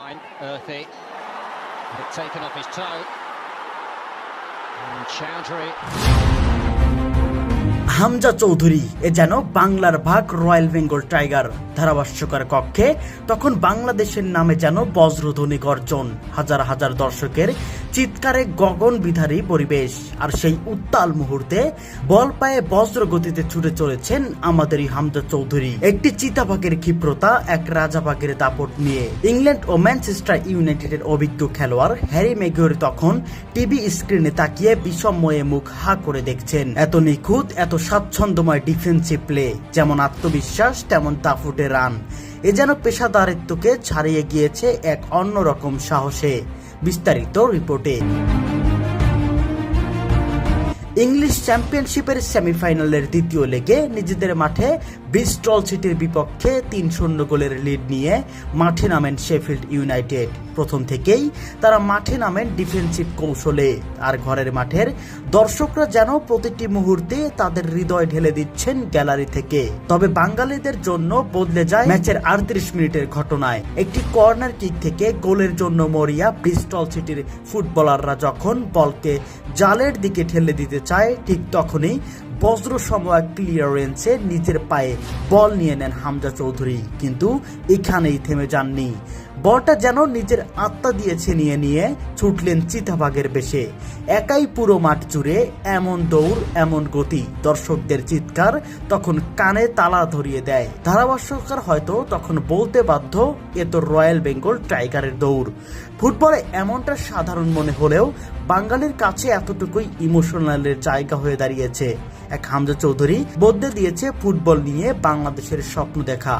Earthy had taken off his toe. And Chowdhury. Hamza Chowdhury, এ যেন বাংলার ভাগ রয়্যাল বেঙ্গল টাইগার। ধারাভাষ্যকার কক্ষে, তখন বাংলাদেশের নামে যেন বজ্রধ্বনি গর্জন। হাজার হাজার দর্শকের চিৎকারে গগন বিধারী পরিবেশ। আর সেই উত্তাল মুহূর্তে বল পায়ে বজ্র গতিতে ছুটে চলেছেন আমাদেরই হামজা চৌধুরী। একটি চিতাবাঘের ক্ষিপ্রতা, এক রাজাবাঘের দাপট নিয়ে। ইংল্যান্ড ও ম্যানচেস্টার ইউনাইটেডের অভিজ্ঞ খেলোয়াড় হ্যারি মেগুয়ার তখন টিভি স্ক্রিনে তাকিয়ে বিষময়ে মুখ হা করে দেখছেন। এত নিখুঁত, এত স্বাচ্ছন্দ্যময় ডিফেন্সিভ প্লে, যেমন আত্মবিশ্বাস, তেমন তাফুটে রান। এ যেন পেশাদারিত্বকে ছাড়িয়ে গিয়েছে এক অন্যরকম সাহসে। বিস্তারিত রিপোর্টে। ইংলিশ চ্যাম্পিয়নশিপের সেমিফাইনালের দ্বিতীয় লেগে নিজেদের মাঠে বিস্টল সিটির বিপক্ষে তিন শূন্য গোলের লিড নিয়ে মাঠে নামেন শেফিল্ড ইউনাইটেড প্রথম থেকেই তারা মাঠে নামেন ডিফেন্সিভ কৌশলে। আর ঘরের মাঠের দর্শকরা যেন প্রতিটি মুহূর্তে তাদের হৃদয় ঢেলে দিচ্ছেন গ্যালারি থেকে। তবে বাঙালিদের জন্য বদলে যায় ম্যাচের আটত্রিশ মিনিটের ঘটনায়। একটি কর্নার কিক থেকে গোলের জন্য মরিয়া ব্রিস্টল সিটির ফুটবলাররা যখন বলকে জালের দিকে ঠেলে দিতে চায় ঠিক তখনই বজ্র সময় ক্লিয়ারেন্সে নিজের পায়ে বল নিয়ে নেন হামজা চৌধুরী। কিন্তু এখানেই থেমে যাননি। বলটা যেন নিজের আত্মা দিয়ে ছিনিয়ে নিয়ে ছুটলেন চিতাবাগের বেশে। একাই পুরো মাঠ জুড়ে এমন দৌড়, এমন গতি, দর্শকদের চিৎকার তখন কানে তালা ধরিয়ে দেয়। ধারাভাষ্যকার হয়তো তখন বলতে বাধ্য, এ তো রয়্যাল বেঙ্গল টাইগারের দৌড়। ফুটবলে এমনটা সাধারণ মনে হলেও বাঙালির কাছে এতটুকুই ইমোশনালের জায়গা হয়ে দাঁড়িয়েছে। এক হামজা চৌধুরী বদলে দিয়েছে ফুটবল নিয়ে বাংলাদেশের স্বপ্ন দেখা।